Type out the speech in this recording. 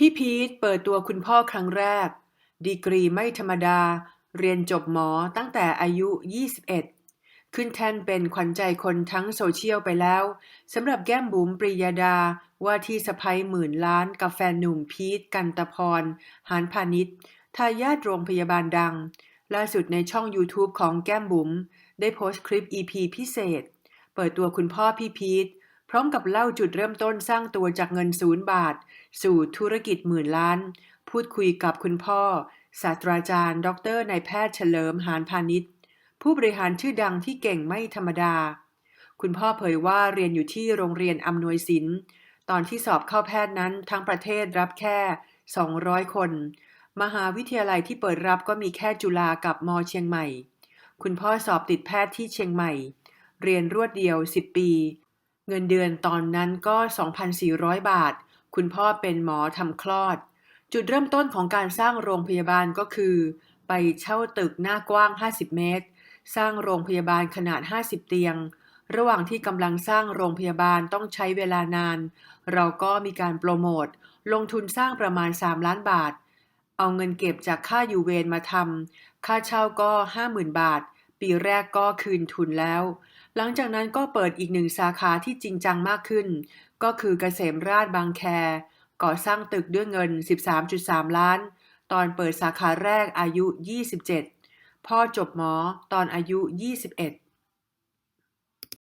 พี่พีทเปิดตัวคุณพ่อครั้งแรก ดีกรีไม่ธรรมดา เรียนจบหมอตั้งแต่อายุ 21 ขึ้นแท่นเป็นขวัญใจคนทั้งโซเชียลไปแล้วสำหรับแก้มบุ๋มปริยดาว่าที่สะพ้ยหมื่นล้านกับแฟนหนุ่มพีทกันตะพร หานพาณิชย์ทายาทโรงพยาบาลดัง ล่าสุดในช่อง YouTube ของแก้มบุ๋มได้โพสต์คลิป EP พิเศษ เปิดตัวคุณพ่อพี่พีท พร้อมกับเล่าจุดเริ่มต้นสร้างตัวจากเงินศูนย์บาท สู่ธุรกิจหมื่นล้าน พูดคุยกับคุณพ่อ ศาสตราจารย์ ดรนายแพทย์เฉลิมหานพาณิชย์ผู้บริหารชื่อดังที่เก่งไม่ธรรมดา คุณพ่อเผยว่าเรียนอยู่ที่โรงเรียนอำนวยสินตอนที่สอบเข้าแพทย์นั้นทั้งประเทศรับแค่ 200 คน มหาวิทยาลัยที่เปิดรับก็มีแค่จุฬากับมอเชียงใหม่ คุณพ่อสอบติดแพทย์ที่เชียงใหม่ เรียนรวดเดียว 10 ปี เงินเดือนตอนนั้นก็ 2,400 บาท คุณพ่อเป็นหมอทำคลอด จุดเริ่มต้นของการสร้างโรงพยาบาลก็คือ ไปเช่าตึกหน้ากว้าง 50 เมตร สร้างโรงพยาบาลขนาด 50 เตียง ระหว่างที่กำลังสร้างโรงพยาบาลต้องใช้เวลานาน เราก็มีการโปรโมท ลงทุนสร้างประมาณ 3 ล้านบาท เอาเงินเก็บจากค่าอยู่เวรมาทำค่าเช่าก็ 50,000 บาท ปีแรกก็คืนทุนแล้ว หลังจากนั้นก็เปิดอีกหนึ่งสาขาที่จริงจังมากขึ้น ก็คือเกษมราชบางแค ก่อสร้างตึกด้วยเงิน 13.3 ล้าน ตอนเปิดสาขาแรกอายุ 27 พ่อจบหมอตอนอายุ 21